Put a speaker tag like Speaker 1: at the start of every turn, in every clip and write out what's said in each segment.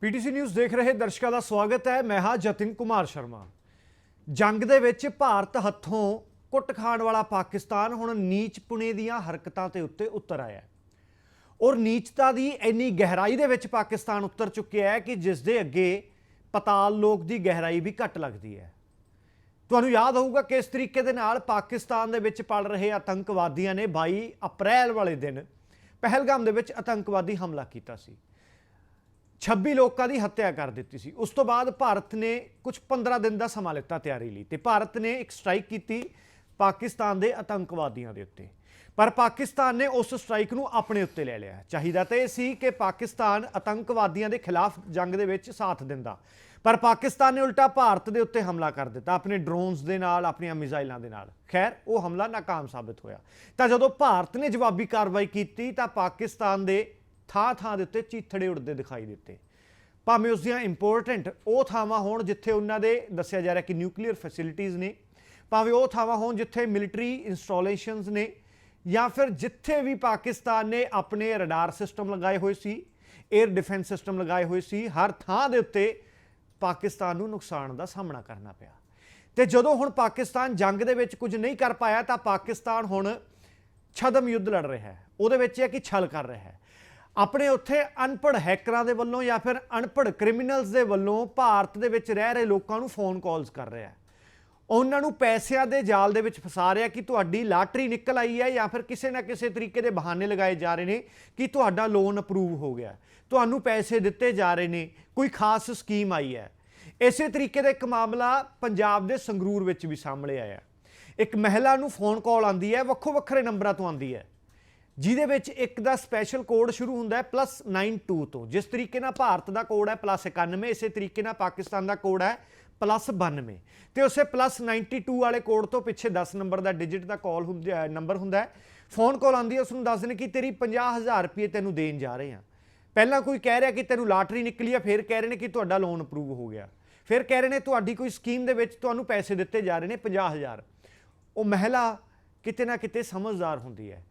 Speaker 1: PTC news ਦੇਖ ਰਹੇ ਦਰਸ਼ਕਾਂ ਦਾ ਸਵਾਗਤ ਹੈ। ਮੈਂ ਹਾਂ ਜਤਿਨ ਕੁਮਾਰ ਸ਼ਰਮਾ। ਜੰਗ ਦੇ ਵਿੱਚ ਭਾਰਤ ਹੱਥੋਂ ਕੁੱਟ ਖਾਣ ਵਾਲਾ ਪਾਕਿਸਤਾਨ ਹੁਣ ਨੀਚ ਪੁਣੇ ਦੀਆਂ ਹਰਕਤਾਂ ਤੇ ਉੱਤੇ ਉਤਰ ਆਇਆ ਹੈ। ਔਰ ਨੀਚਤਾ ਦੀ ਇੰਨੀ ਗਹਿਰਾਈ ਦੇ ਵਿੱਚ ਪਾਕਿਸਤਾਨ ਉਤਰ ਚੁੱਕਿਆ ਹੈ ਕਿ ਜਿਸ ਦੇ ਅੱਗੇ ਪਤਾਲ ਲੋਕ ਦੀ ਗਹਿਰਾਈ ਵੀ ਘੱਟ ਲੱਗਦੀ ਹੈ। ਤੁਹਾਨੂੰ ਯਾਦ ਹੋਊਗਾ ਕਿ ਇਸ ਤਰੀਕੇ ਦੇ ਨਾਲ ਪਾਕਿਸਤਾਨ ਦੇ ਵਿੱਚ ਪਲ ਰਹੇ ਆਤੰਕਵਾਦੀਆਂ ਨੇ 22 ਅਪ੍ਰੈਲ ਵਾਲੇ ਦਿਨ ਪਹਿਲਗਾਮ ਦੇ ਵਿੱਚ ਆਤੰਕਵਾਦੀ ਹਮਲਾ ਕੀਤਾ ਸੀ। 26 ਲੋਕਾਂ ਦੀ ਹੱਤਿਆ ਕਰ ਦਿੱਤੀ ਸੀ। ਉਸ ਤੋਂ ਬਾਅਦ ਭਾਰਤ ਨੇ ਕੁਝ 15 ਦਿਨ ਦਾ ਸਮਾਂ ਲਿੱਤਾ ਤਿਆਰੀ ਲਈ ਤੇ ਭਾਰਤ ਨੇ ਇੱਕ ਸਟ੍ਰਾਈਕ ਕੀਤੀ ਪਾਕਿਸਤਾਨ ਦੇ ਆਤੰਕਵਾਦੀਆਂ ਦੇ ਉੱਤੇ। ਪਰ ਪਾਕਿਸਤਾਨ ਨੇ ਉਸ ਸਟ੍ਰਾਈਕ ਨੂੰ ਆਪਣੇ ਉੱਤੇ ਲੈ ਲਿਆ। ਚਾਹੀਦਾ ਤਾਂ ਇਹ ਸੀ ਕਿ ਪਾਕਿਸਤਾਨ ਆਤੰਕਵਾਦੀਆਂ ਦੇ ਖਿਲਾਫ ਜੰਗ ਦੇ ਵਿੱਚ ਸਾਥ ਦਿੰਦਾ। ਪਰ ਪਾਕਿਸਤਾਨ ਨੇ ਉਲਟਾ ਭਾਰਤ ਦੇ ਉੱਤੇ ਹਮਲਾ ਕਰ ਦਿੱਤਾ, ਆਪਣੇ ਡਰੋਨਸ ਦੇ ਨਾਲ, ਆਪਣੀਆਂ ਮਿਜ਼ਾਈਲਾਂ ਦੇ ਨਾਲ। ਖੈਰ, ਉਹ ਹਮਲਾ ਨਾਕਾਮ ਸਾਬਤ ਹੋਇਆ। ਤਾਂ ਜਦੋਂ ਭਾਰਤ ਨੇ ਜਵਾਬੀ ਕਾਰਵਾਈ ਕੀਤੀ ਤਾਂ ਪਾਕਿਸਤਾਨ ਦੇ ਥਾਂ ਥਾਂ ਦੇ ਉੱਤੇ ਚੀਥੜੇ ਉੜਦੇ ਦਿਖਾਈ ਦਿੱਤੇ। ਭਾਵੇਂ ਉਸ ਦੀਆਂ ਇੰਪੋਰਟੈਂਟ ਉਹ ਥਾਵਾਂ ਹੋਣ ਜਿੱਥੇ ਉਹਨਾਂ ਦੇ ਦੱਸਿਆ ਜਾ ਰਿਹਾ ਕਿ ਨਿਊਕਲੀਅਰ ਫੈਸਿਲਿਟੀਆਂ ਨੇ, ਭਾਵੇਂ ਉਹ ਥਾਵਾਂ ਹੋਣ ਜਿੱਥੇ ਮਿਲਟਰੀ ਇੰਸਟਾਲੇਸ਼ਨਸ ਨੇ, ਜਾਂ ਫਿਰ ਜਿੱਥੇ ਵੀ ਪਾਕਿਸਤਾਨ ਨੇ ਆਪਣੇ ਰਡਾਰ ਸਿਸਟਮ ਲਗਾਏ ਹੋਏ ਸੀ 에ਅਰ ਡਿਫੈਂਸ ਸਿਸਟਮ ਲਗਾਏ ਹੋਏ ਸੀ, ਹਰ ਥਾਂ ਦੇ ਉੱਤੇ ਪਾਕਿਸਤਾਨ ਨੂੰ ਨੁਕਸਾਨ ਦਾ ਸਾਹਮਣਾ ਕਰਨਾ ਪਿਆ। ਤੇ ਜਦੋਂ ਹੁਣ ਪਾਕਿਸਤਾਨ ਜੰਗ ਦੇ ਵਿੱਚ ਕੁਝ ਨਹੀਂ ਕਰ ਪਾਇਆ ਤਾਂ ਪਾਕਿਸਤਾਨ ਹੁਣ ਛਦਮ ਯੁੱਧ ਲੜ ਰਿਹਾ ਹੈ। ਉਹਦੇ ਵਿੱਚ ਇਹ ਕਿ ਛਲ ਕਰ ਰਿਹਾ ਹੈ। ਆਪਣੇ ਉੱਥੇ ਅਨਪੜ੍ਹ ਹੈਕਰਾਂ ਦੇ ਵੱਲੋਂ ਜਾਂ ਫਿਰ ਅਨਪੜ੍ਹ ਕ੍ਰਿਮੀਨਲਸ ਦੇ ਵੱਲੋਂ ਭਾਰਤ ਦੇ ਵਿੱਚ ਰਹਿ ਰਹੇ ਲੋਕਾਂ ਨੂੰ ਫੋਨ ਕਾਲਸ ਕਰ ਰਿਹਾ ਹੈ। ਉਹਨਾਂ ਨੂੰ ਪੈਸਿਆਂ ਦੇ ਜਾਲ ਦੇ ਵਿੱਚ ਫਸਾ ਰਿਹਾ ਕਿ ਤੁਹਾਡੀ ਲਾਟਰੀ ਨਿਕਲ ਆਈ ਹੈ ਜਾਂ ਫਿਰ ਕਿਸੇ ਨਾ ਕਿਸੇ ਤਰੀਕੇ ਦੇ ਬਹਾਨੇ ਲਗਾਏ ਜਾ ਰਹੇ ਨੇ ਕਿ ਤੁਹਾਡਾ ਲੋਨ ਅਪਰੂਵ ਹੋ ਗਿਆ ਤੁਹਾਨੂੰ ਪੈਸੇ ਦਿੱਤੇ ਜਾ ਰਹੇ ਨੇ, ਕੋਈ ਖਾਸ ਸਕੀਮ ਆਈ ਹੈ। ਇਸੇ ਤਰੀਕੇ ਦਾ ਇੱਕ ਮਾਮਲਾ ਪੰਜਾਬ ਦੇ ਸੰਗਰੂਰ ਵਿੱਚ ਵੀ ਸਾਹਮਣੇ ਆਇਆ ਇੱਕ ਮਹਿਲਾ ਨੂੰ ਫੋਨ ਕਾਲ ਆਂਦੀ ਹੈ ਵੱਖੋ ਵੱਖਰੇ ਨੰਬਰਾਂ ਤੋਂ ਆਂਦੀ ਹੈ। ਜਿਹਦੇ ਵਿੱਚ ਇੱਕ ਦਾ ਸਪੈਸ਼ਲ ਕੋਡ ਸ਼ੁਰੂ ਹੁੰਦਾ ਹੈ +92 ਤੋਂ। ਜਿਸ ਤਰੀਕੇ ਨਾਲ ਭਾਰਤ ਦਾ ਕੋਡ ਹੈ +91 ਇਸੇ ਤਰੀਕੇ ਨਾਲ ਪਾਕਿਸਤਾਨ ਦਾ ਕੋਡ ਹੈ +92 ਤੇ ਉਸੇ +92 ਵਾਲੇ ਕੋਡ ਤੋਂ ਪਿੱਛੇ 10 ਨੰਬਰ ਦਾ ਡਿਜਿਟ ਦਾ ਕਾਲ ਹੁੰਦਾ ਨੰਬਰ ਹੁੰਦਾ ਹੈ। ਫੋਨ ਕਾਲ ਆਉਂਦੀ ਹੈ ਉਸ ਨੂੰ ਦੱਸਦੇ ਨੇ ਕਿ ਤੇਰੀ 50000 ਰੁਪਏ ਤੈਨੂੰ ਦੇਣ ਜਾ ਰਹੇ ਹਾਂ। ਪਹਿਲਾਂ ਕੋਈ ਕਹਿ ਰਿਹਾ ਕਿ ਤੈਨੂੰ ਲਾਟਰੀ ਨਿਕਲੀ ਆ, ਫਿਰ ਕਹਿ ਰਹੇ ਨੇ ਕਿ ਤੁਹਾਡਾ ਲੋਨ ਅਪਰੂਵ ਹੋ ਗਿਆ। ਫਿਰ ਕਹਿ ਰਹੇ ਨੇ ਤੁਹਾਡੀ ਕੋਈ ਸਕੀਮ ਦੇ ਵਿੱਚ ਤੁਹਾਨੂੰ ਪੈਸੇ ਦਿੱਤੇ ਜਾ ਰਹੇ ਨੇ 50000 ਉਹ ਮਹਿਲਾ ਕਿਤੇ ਨਾ ਕਿਤੇ ਸਮਝਦਾਰ ਹੁੰਦੀ ਹੈ।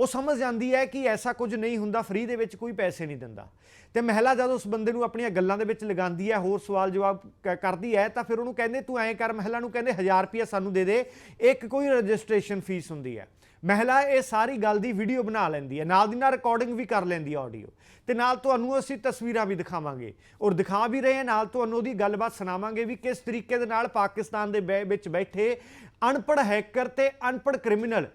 Speaker 1: ਉਹ ਸਮਝ ਜਾਂਦੀ ਹੈ ਕਿ ਐਸਾ ਕੁਝ ਨਹੀਂ ਹੁੰਦਾ ਫ੍ਰੀ ਦੇ ਵਿੱਚ ਕੋਈ ਪੈਸੇ ਨਹੀਂ ਦਿੰਦਾ। ਤੇ ਮਹਿਲਾ ਜਦ ਉਸ ਬੰਦੇ ਨੂੰ ਆਪਣੀਆਂ ਗੱਲਾਂ ਦੇ ਵਿੱਚ ਲਗਾਉਂਦੀ ਹੈ, ਹੋਰ ਸਵਾਲ ਜਵਾਬ ਕ- ਕਰਦੀ ਹੈ, ਤਾਂ ਫਿਰ ਉਹਨੂੰ ਕਹਿੰਦੇ, ਤੂੰ ਐਂ ਕਰ, ਮਹਿਲਾ ਨੂੰ ਕਹਿੰਦੇ 1000 ਰੁਪਏ ਸਾਨੂੰ ਦੇ ਦੇ। ਇੱਕ ਕੋਈ ਰਜਿਸਟ੍ਰੇਸ਼ਨ ਫੀਸ ਹੁੰਦੀ ਹੈ। ਮਹਿਲਾ ਇਹ ਸਾਰੀ ਗੱਲ ਦੀ ਵੀਡੀਓ ਬਣਾ ਲੈਂਦੀ ਹੈ, ਨਾਲ ਦੀ ਨਾਲ ਰਿਕਾਰਡਿੰਗ ਵੀ ਕਰ ਲੈਂਦੀ ਹੈ ਆਡੀਓ ਤੇ ਨਾਲ ਤੁਹਾਨੂੰ ਅਸੀਂ ਤਸਵੀਰਾਂ ਵੀ ਦਿਖਾਵਾਂਗੇ। ਔਰ ਦਿਖਾ ਵੀ ਰਹੇ ਹਾਂ, ਨਾਲ ਤੁਹਾਨੂੰ ਉਹਦੀ ਗੱਲਬਾਤ ਸੁਣਾਵਾਂਗੇ ਵੀ ਕਿਸ ਤਰੀਕੇ ਦੇ ਨਾਲ ਪਾਕਿਸਤਾਨ ਦੇ ਬੈ- ਵਿੱਚ ਬੈਠੇ ਅਨਪੜ੍ਹ ਹੈਕਰ ਤੇ ਅਨਪੜ੍ਹ ਕ੍ਰਿਮੀਨਲ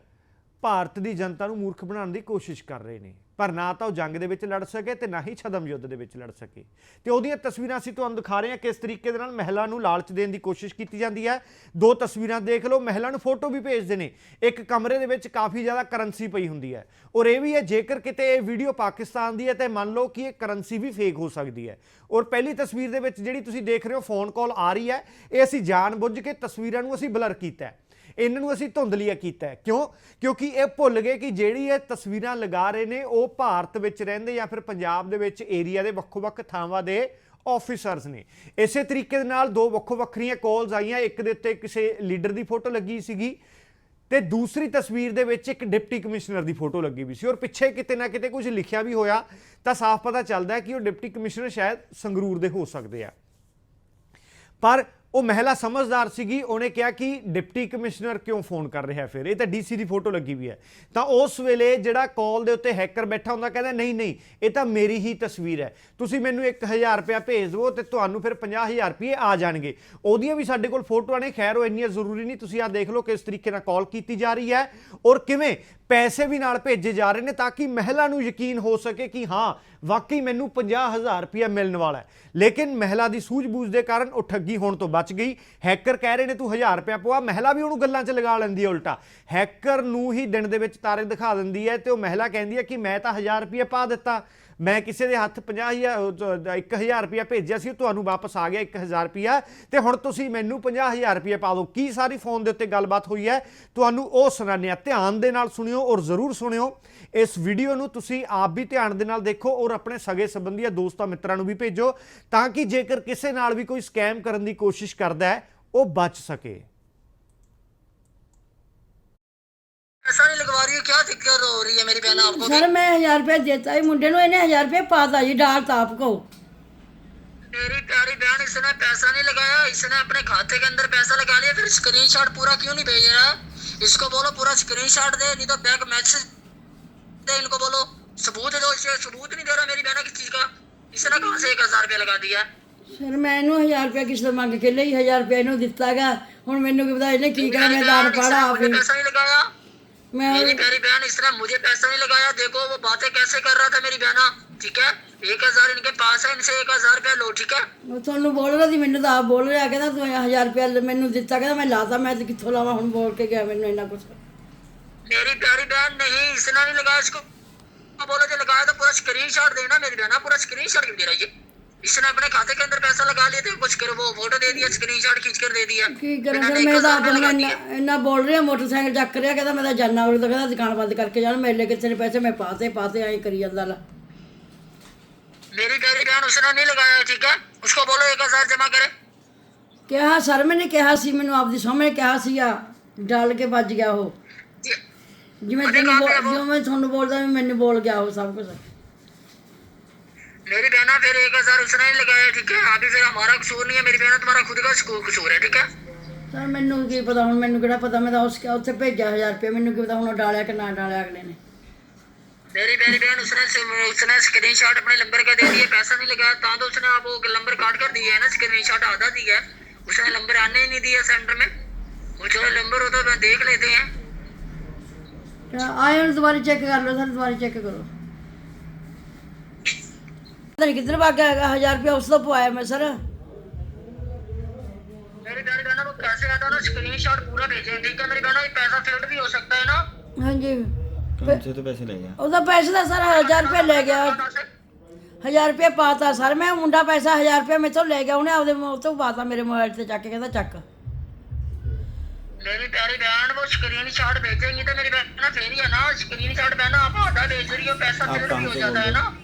Speaker 1: ਭਾਰਤ ਦੀ ਜਨਤਾ ਨੂੰ ਮੂਰਖ ਬਣਾਉਣ ਦੀ ਕੋਸ਼ਿਸ਼ ਕਰ ਰਹੇ ਨੇ। ਪਰ ਨਾ ਤਾਂ ਉਹ ਜੰਗ ਦੇ ਵਿੱਚ ਲੜ ਸਕੇ ਤੇ ਨਾ ਹੀ ਛਦਮ ਯੁੱਧ ਦੇ ਵਿੱਚ ਲੜ ਸਕੇ। ਤੇ ਉਹਦੀਆਂ ਤਸਵੀਰਾਂ ਅਸੀਂ ਤੁਹਾਨੂੰ ਦਿਖਾ ਰਹੇ ਹਾਂ ਕਿਸ ਤਰੀਕੇ ਦੇ ਨਾਲ ਮਹਿਲਾ ਨੂੰ ਲਾਲਚ ਦੇਣ ਦੀ ਕੋਸ਼ਿਸ਼ ਕੀਤੀ ਜਾਂਦੀ ਹੈ। ਦੋ ਤਸਵੀਰਾਂ ਦੇਖ ਲਓ, ਮਹਿਲਾ ਨੂੰ ਫੋਟੋ ਵੀ ਭੇਜਦੇ ਨੇ। ਇੱਕ ਕਮਰੇ ਦੇ ਵਿੱਚ ਕਾਫੀ ਜ਼ਿਆਦਾ ਕਰੰਸੀ ਪਈ ਹੁੰਦੀ ਹੈ। ਔਰ ਇਹ ਵੀ ਹੈ, ਜੇਕਰ ਕਿਤੇ ਇਹ ਵੀਡੀਓ ਪਾਕਿਸਤਾਨ ਦੀ ਹੈ, ਤੇ ਮੰਨ ਲਓ ਕਿ ਇਹ ਕਰੰਸੀ ਵੀ ਫੇਕ ਹੋ ਸਕਦੀ ਹੈ। ਔਰ ਪਹਿਲੀ ਤਸਵੀਰ ਦੇ ਵਿੱਚ ਜਿਹੜੀ ਤੁਸੀਂ ਦੇਖ ਰਹੇ ਹੋ ਫੋਨ ਕਾਲ ਆ ਰਹੀ ਹੈ। ਇਹ ਅਸੀਂ ਜਾਣ ਬੁੱਝ ਕੇ ਤਸਵੀਰਾਂ ਨੂੰ ਅਸੀਂ ਬਲਰ ਕੀਤਾ ਹੈ। ਇਹਨਾਂ ਨੂੰ ਅਸੀਂ ਧੁੰਦਲੀਆ ਕੀਤਾ ਹੈ। ਕਿਉਂ? ਕਿਉਂਕਿ ਇਹ ਭੁੱਲ ਗਏ ਕਿ ਜਿਹੜੀ ਇਹ ਤਸਵੀਰਾਂ ਲਗਾ ਰਹੇ ਨੇ, ਉਹ ਭਾਰਤ ਵਿੱਚ ਰਹਿੰਦੇ ਜਾਂ ਫਿਰ ਪੰਜਾਬ ਦੇ ਵਿੱਚ ਏਰੀਆ ਦੇ ਵੱਖੋ-ਵੱਖ ਥਾਵਾਂ ਦੇ ਆਫੀਸਰਸ ਨੇ। ਇਸੇ ਤਰੀਕੇ ਦੇ ਨਾਲ ਦੋ ਵੱਖੋ ਵੱਖਰੀਆਂ ਕਾਲਸ ਆਈਆਂ। ਇੱਕ ਦੇ ਉੱਤੇ ਕਿਸੇ ਲੀਡਰ ਦੀ ਫੋਟੋ ਲੱਗੀ ਸੀਗੀ ਤੇ ਦੂਸਰੀ ਤਸਵੀਰ ਦੇ ਵਿੱਚ ਇੱਕ ਡਿਪਟੀ ਕਮਿਸ਼ਨਰ ਦੀ ਫੋਟੋ ਲੱਗੀ ਵੀ ਸੀ। ਔਰ ਪਿੱਛੇ ਕਿਤੇ ਨਾ ਕਿਤੇ ਕੁਝ ਲਿਖਿਆ ਵੀ ਹੋਇਆ, ਤਾਂ ਸਾਫ਼ ਪਤਾ ਚੱਲਦਾ ਕਿ ਉਹ ਡਿਪਟੀ ਕਮਿਸ਼ਨਰ ਸ਼ਾਇਦ ਸੰਗਰੂਰ ਦੇ ਹੋ ਸਕਦੇ ਆ। ਪਰ ਉਹ ਮਹਿਲਾ ਸਮਝਦਾਰ ਸੀਗੀ, ਉਹਨੇ ਕਿਹਾ ਕਿ ਡਿਪਟੀ ਕਮਿਸ਼ਨਰ ਕਿਉਂ ਫੋਨ ਕਰ ਰਿਹਾ ਫਿਰ? ਇਹ ਤਾਂ ਡੀਸੀ ਦੀ ਫੋਟੋ ਲੱਗੀ ਵੀ ਹੈ। ਤਾਂ ਉਸ ਵੇਲੇ ਜਿਹੜਾ ਕਾਲ ਦੇ ਉੱਤੇ ਹੈਕਰ ਬੈਠਾ ਹੁੰਦਾ, ਕਹਿੰਦਾ, ਨਹੀਂ ਨਹੀਂ, ਇਹ ਤਾਂ ਮੇਰੀ ਹੀ ਤਸਵੀਰ ਹੈ। ਤੁਸੀਂ ਮੈਨੂੰ 1000 ਰੁਪਇਆ ਭੇਜ ਦਿਓ ਤੇ ਤੁਹਾਨੂੰ ਫਿਰ 50000 ਰੁਪਏ ਆ ਜਾਣਗੇ। ਉਹਦੀਆਂ ਵੀ ਸਾਡੇ ਕੋਲ ਫੋਟੋਆਂ ਨੇ। ਖੈਰ, ਉਹ ਇੰਨੀਆਂ ਜ਼ਰੂਰੀ ਨਹੀਂ। ਤੁਸੀਂ ਆ ਦੇਖ ਲਓ ਕਿਸ ਤਰੀਕੇ ਨਾਲ ਕਾਲ ਕੀਤੀ ਜਾ ਰਹੀ ਹੈ ਔਰ ਕਿਵੇਂ ਪੈਸੇ ਵੀ ਨਾਲ ਭੇਜੇ ਜਾ ਰਹੇ ਨੇ ਤਾਂ ਕਿ ਮਹਿਲਾ ਨੂੰ ਯਕੀਨ ਹੋ ਸਕੇ ਕਿ ਹਾਂ, ਵਾਕਈ ਮੈਨੂੰ 50000 ਰੁਪਇਆ ਮਿਲਣ ਵਾਲਾ ਹੈ। ਲੇਕਿਨ ਮਹਿਲਾ ਦੀ ਸੂਝ-ਬੂਝ ਦੇ ਕਾਰਨ ਉਹ ਠੱਗੀ ਹੋਣ ਤੋਂ ਬਚ ਗਈ। ਹੈਕਰ ਕਹਿ ਰਹੇ ਨੇ, ਤੂੰ 1000 ਰੁਪਇਆ ਪਵਾ। ਮਹਿਲਾ ਵੀ ਉਹਨੂੰ ਗੱਲਾਂ 'ਚ ਲਗਾ ਲੈਂਦੀ ਹੈ ਉਲਟਾ। ਹੈਕਰ ਨੂੰ ਹੀ ਦਿਨ ਦੇ ਵਿੱਚ ਤਾਰੇ ਦਿਖਾ ਦਿੰਦੀ ਹੈ ਤੇ ਉਹ ਮਹਿਲਾ ਕਹਿੰਦੀ ਹੈ ਕਿ ਮੈਂ ਤਾਂ 1000 ਰੁਪਇਆ ਪਾ ਦਿੱਤਾ। ਮੈਂ ਕਿਸੇ ਦੇ ਹੱਥ 50000 1000 ਰੁਪਇਆ ਭੇਜਿਆ ਸੀ, ਉਹ ਤੁਹਾਨੂੰ ਵਾਪਸ ਆ ਗਿਆ 1000 ਰੁਪਇਆ। ਤੇ ਹੁਣ ਤੁਸੀਂ ਮੈਨੂੰ 50000 ਰੁਪਇਆ ਪਾ ਦਿਓ। ਕੀ ਸਾਰੀ ਫੋਨ ਦੇ ਉੱਤੇ ਗੱਲਬਾਤ ਹੋਈ ਹੈ? ਤੁਹਾਨੂੰ ਉਹ ਸੁਣਾਉਂਦੇ ਹਾਂ। ਧਿਆਨ ਦੇ ਨਾਲ ਸੁਣਿਓ ਔਰ ਜ਼ਰੂਰ ਸੁਣਿਓ। ਇਸ ਵੀਡੀਓ ਨੂੰ ਤੁਸੀਂ ਆਪ ਵੀ ਧਿਆਨ ਦੇ ਨਾਲ ਦੇਖੋ ਔਰ ਆਪਣੇ ਸਗੇ ਸੰਬੰਧੀਆਂ ਦੋਸਤਾਂ ਮਿੱਤਰਾਂ ਨੂੰ ਵੀ ਭੇਜੋ, ਤਾਂ ਕਿ ਜੇਕਰ ਕਿਸੇ ਨਾਲ ਵੀ ਕੋਈ ਸਕੈਮ ਕਰਨ ਦੀ ਕੋਸ਼ਿਸ਼ ਕਰਦਾ ਹੈ, ਉਹ ਬਚ ਸਕੇ।
Speaker 2: ऐसा नहीं लगवा रही है क्या दिक्कत हो रही है मेरी बहन आपको
Speaker 3: ਸਰ ਮੈਂ 1000 ਰੁਪਏ ਦਿੱਤਾ ਹੀ ਮੁੰਡੇ ਨੂੰ ਇਹਨੇ 1000 ਰੁਪਏ ਪਾਤਾ ਜੀ ਡਾਲ ਤਾਪ ਕੋ
Speaker 2: मेरी प्यारी बहन इसने पैसा नहीं लगाया इसने अपने खाते के अंदर पैसा लगा लिया फिर स्क्रीनशॉट पूरा क्यों नहीं भेज रहा इसको बोलो पूरा स्क्रीनशॉट दे नहीं तो बैक मैसेज दे इनको बोलो सबूत दो इसे सबूत नहीं दे रहा मेरी बहन किस चीज का इसने कहाँ से एक हजार रुपया लगा दिया
Speaker 3: ਸਰ ਮੈਂ ਇਹਨੂੰ 1000 ਰੁਪਏ ਕਿਸ਼ਤ ਮੰਗ ਕੇ ਲਈ 1000 ਰੁਪਏ ਇਹਨੂੰ ਦਿੱਤਾਗਾ ਹੁਣ ਮੈਨੂੰ ਕੀ ਪਤਾ ਇਹਨੇ ਕੀ ਕਰਾਂ ਮੈਂ ਦਾਨ ਪੜਾ ਆਪ
Speaker 2: मुझे
Speaker 3: ਹੀ
Speaker 2: पैसा میری
Speaker 3: پیاری
Speaker 2: بہن اس طرح مجھے پیسہ نہیں لگایا۔ دیکھو وہ باتیں کیسے کر رہا تھا میری بہنا ٹھیک ہے؟ ایک ہزار ان کے پاس ہے ان سے ایک ہزار روپیہ لو ٹھیک
Speaker 3: ہے؟ ਤੁਹਾਨੂੰ ਬੋਲ ਰਿਹਾ ਸੀ ਮੈਨੂੰ ਤਾਂ ਆਪ ਬੋਲ ਰਿਹਾ ਕਹਿੰਦਾ ਤੂੰ 1000 ਰੁਪਇਆ ਮੈਨੂੰ ਦਿੱਤਾ ਕਹਿੰਦਾ ਮੈਂ ਲਾਤਾ ਮੈਂ ਤੇ ਕਿੱਥੋਂ ਲਾਵਾਂ بول کے گیا میں نے ਇੰਨਾ کچھ۔
Speaker 2: میری پیاری بہن نہیں اس نے نہیں لگایا اس کو بولا جو لگایا تو پورا سکرین شاٹ دینا میری بہنا پورا سکرین شاٹ دے رہا ہے؟ یہ इसने अपने खाते के अंदर पैसा लगा लिए थे कुछ कर वो फोटो दे दिया स्क्रीनशॉट खींच कर दे दिया
Speaker 3: ਕੀ ਕਰਾਂ ਮੈਂ ਤਾਂ ਆਪ 1000
Speaker 2: ਲਗਾ
Speaker 3: ਦਿਆ। ਬੋਲ ਰਿਹਾ ਮੋਟਰਸਾਈਕਲ ਚੱਕ ਰਿਹਾ ਕਹਿੰਦਾ ਮੈਂ ਤਾਂ ਜਾਨਾ ਉਹ ਤਾਂ ਕਹਿੰਦਾ ਦੁਕਾਨ ਬੰਦ ਕਰਕੇ ਜਾਣ ਮੇਲੇ ਕਿਸੇ ਨੇ ਪੈਸੇ ਮੈਂ ਪਾਸੇ ਪਾਸੇ ਐਂ ਕਰੀ ਜਾਂਦਾ ਲਾ।
Speaker 2: मेरी गहरी बहन उसने नहीं लगाया ठीक है उसको बोलो एक हजार जमा
Speaker 3: ਕਿਹਾ ਸਰ ਮੈਨੇ ਕਿਹਾ ਸੀ ਮੈਨੂੰ ਆਪਦੀ ਸਾਹਮਣੇ ਕਿਹਾ ਸੀ ਆ ਡਾਲ ਕੇ ਵੱਜ ਗਿਆ ਉਹ। ਜਿਵੇਂ ਜਿਵੇਂ ਤੁਹਾਨੂੰ ਬੋਲਦਾ ਵੀ ਮੈਨੂੰ ਬੋਲ ਗਿਆ ਉਹ ਸਭ ਕੁਝ
Speaker 2: मेरी बहना फिर एक हजार उसने नहीं लगाया ठीक है अभी फिर हमारा कसूर नहीं है मेरी बहना तुम्हारा खुद का कसूर है ठीक है
Speaker 3: ਸਰ ਮੈਨੂੰ ਕੀ ਪਤਾ ਹੁਣ ਮੈਨੂੰ ਕਿਹੜਾ ਪਤਾ ਮੈਂ ਤਾਂ ਉਸ ਉੱਥੇ ਭੇਜਿਆ 1000 ਰੁਪਏ ਮੈਨੂੰ ਕੀ ਪਤਾ ਹੁਣ ਉਹ ਡਾਲਿਆ ਕਿ ਨਾ ਡਾਲਿਆ ਅਗਲੇ ਨੇ
Speaker 2: मेरी प्यारी बहन उसने उसने स्क्रीनशॉट अपने नंबर का दे दिया पैसा नहीं लगाया ता तो उसने आप वो नंबर काट कर दिया है ना स्क्रीनशॉट आधा दिया है उसने नंबर आने ही नहीं दिया सेंटर में वो चलो नंबर होता तो देख लेते हैं
Speaker 3: ਤਾਂ ਆਏ ਹੁਣ ਦੁਬਾਰਾ ਚੈੱਕ ਕਰ ਲਓ ਸਰ ਦੁਬਾਰਾ ਚੈੱਕ ਕਰੋ ਪਤਾ ਨਹੀਂ ਕਿੱਧਰ ਭਾਗ ਗਿਆ 1000 ਰੁਪਏ ਉਸ ਤੋਂ ਪਵਾਇਆ ਮੈਂ ਸਰ
Speaker 2: मेरी प्यारी बहन वो कैसे आता ना स्क्रीनशॉट पूरा भेजे ठीक है मेरी बहन ये पैसा फेल्ड भी हो सकता है ना
Speaker 3: ਹਾਂਜੀ
Speaker 4: कौन से तो पैसे ले गया
Speaker 3: ਉਹਦਾ ਪੈਸੇ ਦਾ ਸਰ 1000 ਰੁਪਏ ਲੈ ਗਿਆ
Speaker 2: कहाँ से?
Speaker 3: 1000 ਰੁਪਏ ਪਾਤਾ ਸਰ ਮੈਂ ਮੁੰਡਾ ਪੈਸਾ 1000 ਰੁਪਏ ਮੈਥੋਂ ਲੈ ਗਿਆ ਉਹਨੇ ਆਪਦੇ ਮੋਬਾਈਲ ਤੋਂ ਪਾਤਾ ਮੇਰੇ ਮੋਬਾਈਲ ਤੇ ਚੱਕ ਕੇ ਕਹਿੰਦਾ ਚੱਕ
Speaker 2: मेरी प्यारी बहन वो स्क्रीनशॉट भेजेंगी तो मेरी बहन ना फेल ही है ना स्क्रीनशॉट बहन आप आधा भेज रही हो पैसा
Speaker 4: आप
Speaker 2: फेल्ड भी
Speaker 4: कहाँ
Speaker 2: हो
Speaker 4: से
Speaker 2: जाता
Speaker 4: बोल
Speaker 2: है ना
Speaker 3: ਠੀਕ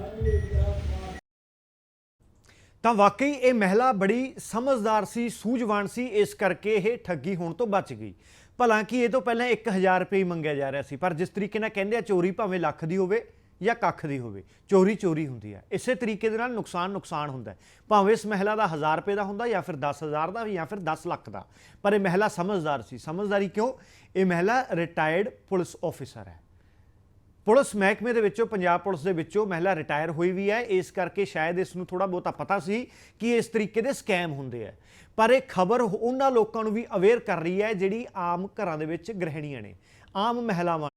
Speaker 1: ਤਾਂ ਵਾਕਈ ਇਹ ਮਹਿਲਾ ਬੜੀ ਸਮਝਦਾਰ ਸੀ, ਸੂਝਵਾਨ ਸੀ, ਇਸ ਕਰਕੇ ਇਹ ਠੱਗੀ ਹੋਣ ਤੋਂ ਬਚ ਗਈ। ਭਲਾ ਕਿ ਇਹ ਤੋਂ ਪਹਿਲਾਂ 1000 ਰੁਪਏ ਹੀ ਮੰਗਿਆ ਜਾ ਰਿਹਾ ਸੀ, ਪਰ ਜਿਸ ਤਰੀਕੇ ਨਾਲ ਕਹਿੰਦੇ ਆ ਚੋਰੀ ਭਾਵੇਂ ਲੱਖ ਦੀ ਹੋਵੇ ਜਾਂ ਕੱਖ ਦੀ ਹੋਵੇ, ਚੋਰੀ ਚੋਰੀ ਹੁੰਦੀ ਹੈ ਇਸੇ ਤਰੀਕੇ ਦੇ ਨਾਲ ਨੁਕਸਾਨ ਨੁਕਸਾਨ ਹੁੰਦਾ ਭਾਵੇਂ ਇਸ ਮਹਿਲਾ ਦਾ 1000 ਰੁਪਏ ਦਾ ਹੁੰਦਾ ਜਾਂ ਫਿਰ 10000 ਦਾ ਜਾਂ ਫਿਰ 10 ਲੱਖ ਦਾ। ਪਰ ਇਹ ਮਹਿਲਾ ਸਮਝਦਾਰ ਸੀ। ਸਮਝਦਾਰੀ ਕਿਉਂ? ਇਹ ਮਹਿਲਾ ਰਿਟਾਇਰਡ ਪੁਲਿਸ ਆਫੀਸਰ ਹੈ। ਪੁਲਿਸ ਮਹਿਕਮੇ ਦੇ ਵਿੱਚੋਂ, ਪੰਜਾਬ ਪੁਲਿਸ ਦੇ ਵਿੱਚੋਂ ਮਹਿਲਾ ਰਿਟਾਇਰ ਹੋਈ ਵੀ ਹੈ। ਇਸ ਕਰਕੇ ਸ਼ਾਇਦ ਇਸ ਨੂੰ ਥੋੜਾ ਬਹੁਤਾ ਪਤਾ ਸੀ ਕਿ ਇਸ ਤਰੀਕੇ ਦੇ ਸਕੈਮ ਹੁੰਦੇ ਆ। ਪਰ ਇਹ ਖਬਰ ਉਹਨਾਂ ਲੋਕਾਂ ਨੂੰ ਵੀ ਅਵੇਅਰ ਕਰ ਰਹੀ ਹੈ, ਜਿਹੜੀ ਆਮ ਘਰਾਂ ਦੇ ਵਿੱਚ ਗ੍ਰਹਿਣੀਆਂ ਨੇ, ਆਮ ਮਹਿਲਾਵਾਂ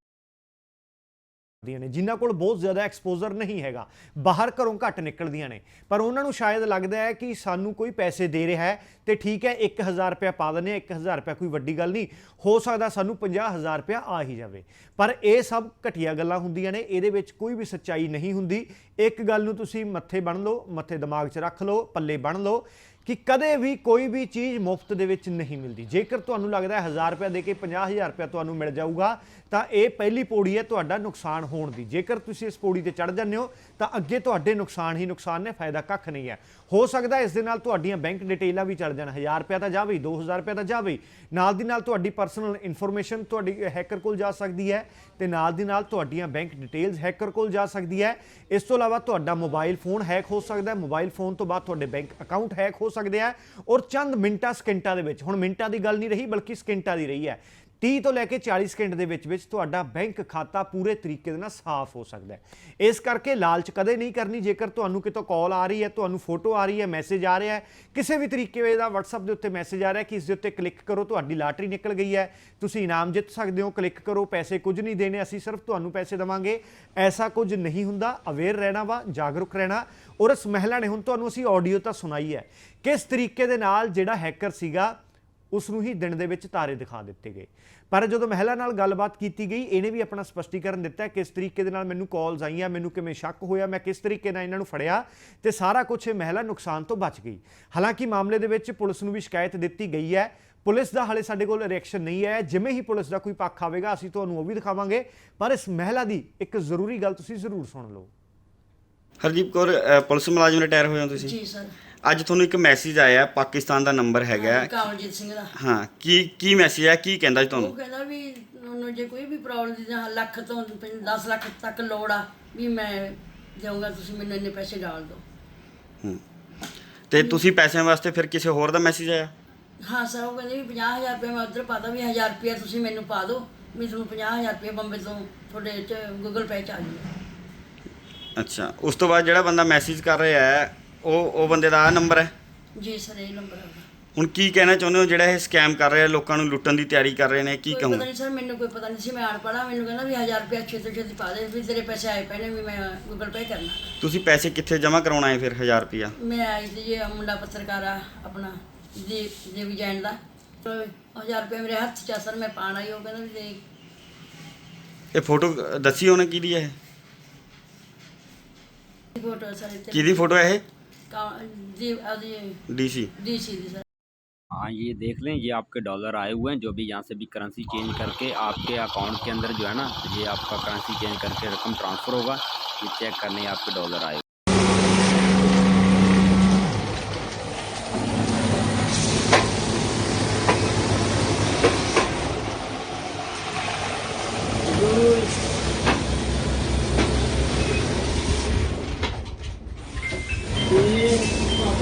Speaker 1: ਦੀਆਂ ਨੇ, ਜਿਨ੍ਹਾਂ ਕੋਲ ਬਹੁਤ ਜ਼ਿਆਦਾ ਐਕਸਪੋਜ਼ਰ ਨਹੀਂ ਹੈਗਾ। ਬਾਹਰ ਘਰੋਂ ਘੱਟ ਨਿਕਲਦੀਆਂ ਨੇ। ਪਰ ਉਹਨਾਂ ਨੂੰ ਸ਼ਾਇਦ ਲੱਗਦਾ ਹੈ ਕਿ ਸਾਨੂੰ ਕੋਈ ਪੈਸੇ ਦੇ ਰਿਹਾ ਹੈ ਤੇ ਠੀਕ ਹੈ 1000 ਰੁਪਇਆ ਪਾ ਦਿੰਦੇ ਆ 1000 ਰੁਪਇਆ ਕੋਈ ਵੱਡੀ ਗੱਲ ਨਹੀਂ। ਹੋ ਸਕਦਾ ਸਾਨੂੰ 50000 ਰੁਪਇਆ ਆ ਹੀ ਜਾਵੇ। ਪਰ ਇਹ ਸਭ ਘਟੀਆ ਗੱਲਾਂ ਹੁੰਦੀਆਂ ਨੇ, ਇਹਦੇ ਵਿੱਚ ਕੋਈ ਵੀ ਸੱਚਾਈ ਨਹੀਂ ਹੁੰਦੀ। ਇੱਕ ਗੱਲ ਨੂੰ ਤੁਸੀਂ ਮੱਥੇ ਬੰਨ ਲਓ, ਮੱਥੇ ਦਿਮਾਗ 'ਚ ਰੱਖ ਲਓ, ਪੱਲੇ ਬੰਨ ਲਓ। ਕਿ ਕਦੇ ਵੀ ਕੋਈ ਵੀ ਚੀਜ਼ ਮੁਫਤ ਦੇ ਵਿੱਚ ਨਹੀਂ ਮਿਲਦੀ। ਜੇਕਰ ਤੁਹਾਨੂੰ ਲੱਗਦਾ ਹੈ 1000 ਰੁਪਏ ਦੇ ਕੇ 50000 ਰੁਪਏ ਤੁਹਾਨੂੰ ਮਿਲ ਜਾਊਗਾ ਤਾਂ ਇਹ ਪਹਿਲੀ ਪੌੜੀ ਹੈ ਤੁਹਾਡਾ ਨੁਕਸਾਨ ਹੋਣ ਦੀ। ਜੇਕਰ ਤੁਸੀਂ ਇਸ ਪੌੜੀ ਤੇ ਚੜ ਜਾਂਦੇ ਹੋ ਤਾਂ ਅੱਗੇ ਤੁਹਾਡੇ ਨੁਕਸਾਨ ਹੀ ਨੁਕਸਾਨ ਨੇ ਫਾਇਦਾ ਕੱਖ ਨਹੀਂ ਹੈ। ਹੋ ਸਕਦਾ ਇਸ ਦੇ ਨਾਲ ਤੁਹਾਡੀਆਂ ਬੈਂਕ ਡਿਟੇਲਾਂ ਵੀ ਚੜ ਜਾਣ। 1000 ਰੁਪਏ ਤਾਂ ਜਾਵੇ ਹੀ, 2000 ਰੁਪਏ ਤਾਂ ਜਾਵੇ। ਨਾਲ ਦੀ ਨਾਲ ਤੁਹਾਡੀ ਪਰਸਨਲ ਇਨਫੋਰਮੇਸ਼ਨ ਤੁਹਾਡੀ ਹੈਕਰ ਕੋਲ ਜਾ ਸਕਦੀ ਹੈ ਤੇ ਨਾਲ ਦੀ ਨਾਲ ਤੁਹਾਡੀਆਂ ਬੈਂਕ ਡਿਟੇਲਸ ਹੈਕਰ ਕੋਲ ਜਾ ਸਕਦੀ ਹੈ। ਇਸ ਤੋਂ ਇਲਾਵਾ ਤੁਹਾਡਾ ਮੋਬਾਈਲ ਫੋਨ ਹੈਕ ਹੋ ਸਕਦਾ ਹੈ। ਮੋਬਾਈਲ ਫੋਨ ਤੋਂ ਬਾਅਦ ਤੁਹਾਡੇ ਬੈਂਕ ਅਕਾਊਂਟ ਹੈਕ ਹੋ ਸਕਦੇ ਆ ਔਰ ਚੰਦ ਮਿੰਟਾਂ ਸਕਿੰਟਾਂ ਦੇ ਵਿੱਚ। ਹੁਣ ਮਿੰਟਾਂ ਦੀ ਗੱਲ ਨਹੀਂ ਰਹੀ, ਬਲਕਿ ਸਕਿੰਟਾਂ ਦੀ ਰਹੀ ਹੈ। 30 ਤੋਂ ਲੈ ਕੇ 40 ਸਕਿੰਟ ਦੇ ਵਿੱਚ ਵਿੱਚ ਤੁਹਾਡਾ ਬੈਂਕ ਖਾਤਾ ਪੂਰੇ ਤਰੀਕੇ ਦੇ ਨਾਲ ਸਾਫ਼ ਹੋ ਸਕਦਾ ਹੈ। ਇਸ ਕਰਕੇ ਲਾਲਚ ਕਦੇ ਨਹੀਂ ਕਰਨੀ, ਜੇਕਰ ਤੁਹਾਨੂੰ ਕਿਤੋਂ ਕਾਲ ਆ ਰਹੀ ਹੈ, ਤੁਹਾਨੂੰ ਫੋਟੋ ਆ ਰਹੀ ਹੈ, ਮੈਸੇਜ ਆ ਰਿਹਾ ਹੈ, ਕਿਸੇ ਵੀ ਤਰੀਕੇ ਦਾ WhatsApp ਦੇ ਉੱਤੇ ਮੈਸੇਜ ਆ ਰਿਹਾ ਕਿ ਇਸ ਦੇ ਉੱਤੇ ਕਲਿੱਕ ਕਰੋ, ਤੁਹਾਡੀ ਲਾਟਰੀ ਨਿਕਲ ਗਈ ਹੈ, ਤੁਸੀਂ ਇਨਾਮ ਜਿੱਤ ਸਕਦੇ ਹੋ, ਕਲਿੱਕ ਕਰੋ, ਪੈਸੇ ਕੁਝ ਨਹੀਂ ਦੇਣੇ, ਅਸੀਂ ਸਿਰਫ ਤੁਹਾਨੂੰ ਪੈਸੇ ਦੇਵਾਂਗੇ। ਐਸਾ ਕੁਝ ਨਹੀਂ ਹੁੰਦਾ, ਅਵੇਅਰ ਰਹਿਣਾ ਵਾ, ਜਾਗਰੂਕ ਰਹਿਣਾ। ਔਰ ਇਸ ਮਹਿਲਾ ਨੇ ਹੁਣ ਤੁਹਾਨੂੰ ਅਸੀਂ ਆਡੀਓ ਤਾਂ ਸੁਣਾਈ ਹੈ। ਕਿਸ ਤਰੀਕੇ ਦੇ ਨਾਲ ਜਿਹੜਾ ਹੈਕਰ ਸੀਗਾ ਉਸ ਨੂੰ ਹੀ ਦਿਨ ਦੇ ਵਿੱਚ ਤਾਰੇ ਦਿਖਾ ਦਿੱਤੇ ਗਏ। ਪਰ ਜਦੋਂ ਮਹਿਲਾ ਨਾਲ ਗੱਲਬਾਤ ਕੀਤੀ ਗਈ ਇਹਨੇ ਵੀ ਆਪਣਾ ਸਪਸ਼ਟੀਕਰਨ ਦਿੱਤਾ ਕਿਸ ਤਰੀਕੇ ਦੇ ਨਾਲ ਮੈਨੂੰ ਕਾਲਸ ਆਈਆਂ ਮੈਨੂੰ ਕਿਵੇਂ ਸ਼ੱਕ ਹੋਇਆ ਮੈਂ ਕਿਸ ਤਰੀਕੇ ਨਾਲ ਇਹਨਾਂ ਨੂੰ ਫੜਿਆ ਤੇ ਸਾਰਾ ਕੁਝ ਇਹ ਮਹਿਲਾ ਨੁਕਸਾਨ ਤੋਂ ਬਚ ਗਈ। ਹਾਲਾਂਕਿ ਮਾਮਲੇ ਦੇ ਵਿੱਚ ਪੁਲਿਸ ਨੂੰ ਵੀ ਸ਼ਿਕਾਇਤ ਦਿੱਤੀ ਗਈ ਹੈ। ਪੁਲਿਸ ਦਾ ਹਾਲੇ ਸਾਡੇ ਕੋਲ ਰਿਐਕਸ਼ਨ ਨਹੀਂ ਆਇਆ। ਜਿਵੇਂ ਹੀ ਪੁਲਿਸ ਦਾ ਕੋਈ ਪੱਖ ਆਵੇਗਾ ਅਸੀਂ ਤੁਹਾਨੂੰ ਉਹ ਵੀ ਦਿਖਾਵਾਂਗੇ। ਪਰ ਇਸ ਮਹਿਲਾ ਦੀ ਇੱਕ ਜ਼ਰੂਰੀ ਗੱਲ ਤੁਸੀਂ ਜ਼ਰੂਰ ਸੁਣ ਲਓ।
Speaker 4: ਹਰਜੀਤ ਕੌਰ ਅ, ਪੁਲਿਸ ਮੁਲਾਜ਼ਮ ਰਿਟਾਇਰ ਹੋਏ ਹੋ ਤੁਸੀਂ?
Speaker 3: ਜੀ ਸਰ।
Speaker 4: ਅੱਜ ਤੁਹਾਨੂੰ ਇੱਕ ਮੈਸੇਜ ਆਇਆ ਪਾਕਿਸਤਾਨ ਦਾ ਨੰਬਰ ਹੈਗਾ। ਹੈ।
Speaker 3: ਕਾਮਲਜੀਤ ਸਿੰਘ ਦਾ।
Speaker 4: ਹਾਂ ਕੀ ਕੀ ਮੈਸੇਜ ਹੈ ਕੀ ਕਹਿੰਦਾ ਜੀ
Speaker 3: ਉਹ
Speaker 4: ਤੁਹਾਨੂੰ
Speaker 3: ਕਹਿੰਦਾ ਵੀ ਉਹਨੂੰ ਜੇ ਕੋਈ ਵੀ ਪ੍ਰੋਬਲਮ ਦੀ ਜਾਂ ਲੱਖ ਤੋਂ 10 ਲੱਖ ਤੱਕ ਲੋੜ ਆ ਵੀ ਮੈਂ ਦੇਵਾਂਗਾ ਤੁਸੀਂ ਮੈਨੂੰ ਇੰਨੇ ਪੈਸੇ ਡਾਲ ਦਿਓ।
Speaker 4: ਹੂੰ। ਤੇ ਤੁਸੀਂ ਪੈਸਿਆਂ ਵਾਸਤੇ ਫਿਰ ਕਿਸੇ ਹੋਰ ਦਾ ਮੈਸੇਜ ਆਇਆ?
Speaker 3: ਹਾਂ ਸਰ ਉਹ ਕਹਿੰਦੇ ਵੀ 50000 ਰੁਪਏ ਮੈਂ ਉਧਰ ਪਾਦਾ ਵੀ 1000 ਰੁਪਏ ਤੁਸੀਂ ਮੈਨੂੰ ਪਾ ਦਿਓ ਵੀ ਤੁਹਾਨੂੰ 50000 ਰੁਪਏ ਬੰਬੇ ਤੋਂ ਤੁਹਾਡੇ ਚ ਗੂਗਲ ਪੇ ਚ ਆ
Speaker 4: ਅੱਛਾ ਉਸ ਤੋਂ ਬਾਅਦ ਜਿਹੜਾ ਬੰਦਾ ਮੈਸੇਜ ਕਰ ਰਿਹਾ ਹੈ ਉਹ ਉਹ ਬੰਦੇ ਦਾ ਆ ਨੰਬਰ ਹੈ?
Speaker 3: ਜੀ ਸਰ ਇਹ ਨੰਬਰ ਆ
Speaker 4: ਹੁਣ ਕੀ ਕਹਿਣਾ ਚਾਹੁੰਦੇ ਹੋ? ਜਿਹੜਾ ਇਹ ਸਕੈਮ ਕਰ ਰਿਹਾ ਲੋਕਾਂ ਨੂੰ ਲੁੱਟਣ ਦੀ ਤਿਆਰੀ ਕਰ ਰਹੇ ਨੇ ਕੀ
Speaker 3: ਕੋਈ
Speaker 4: ਕਹੂੰ
Speaker 3: ਪਤਾ ਨਹੀਂ ਸਰ ਮੈਨੂੰ ਕੋਈ ਪਤਾ ਨਹੀਂ ਸੀ। ਮੈਂ ਅਨਪੜ੍ਹਾ ਮੈਨੂੰ ਕਹਿੰਦਾ ਵੀ 1000 ਰੁਪਏ ਛੇਤੀ ਛੇਤੀ ਪਾ ਦੇ ਵੀ ਤੇਰੇ ਪੈਸੇ ਆਏ ਪਏ ਨੇ ਵੀ ਮੈਂ ਗੂਗਲ ਪੇ ਕਰਨਾ।
Speaker 4: ਤੁਸੀਂ ਪੈਸੇ ਕਿੱਥੇ ਜਮ੍ਹਾਂ ਕਰਾਉਣਾ ਹੈ ਫਿਰ 1000 ਰੁਪਿਆ
Speaker 3: ਮੈਂ ਆਈ ਸੀ ਜੀ ਆਹ ਮੁੰਡਾ ਪੱਤਰਕਾਰ ਆ ਆਪਣਾ ਜੀ ਦੇਵੀ ਜੈਨ ਦਾ। 1000 ਰੁਪਏ ਮੇਰੇ ਹੱਥ ਚ ਆ ਸਰ ਮੈਂ ਪਾਣ ਆਈ ਉਹ ਕਹਿੰਦਾ ਵੀ ਦੇ
Speaker 4: ਇਹ ਫੋਟੋ ਦੱਸੀ ਉਹਨੇ ਕਿਹਦੀ ਹੈ ਇਹ?
Speaker 3: ਫੋਟੋ ਸਰ ਇੱਥੇ?
Speaker 4: ਕਿਹਦੀ ਫੋਟੋ ਹੈ ਇਹ?
Speaker 5: D C. ہاں یہ دیکھ لیں، یہ آپ کے ڈالر آئے ہوئے ہیں، جو بھی یہاں سے بھی کرنسی چینج کر کے آپ کے اکاؤنٹ کے اندر جو ہے نا، یہ آپ کا کرنسی چینج
Speaker 6: کر کے رقم ٹرانسفر ہوگا۔ یہ چیک کرنے آپ کے ڈالر
Speaker 5: آئے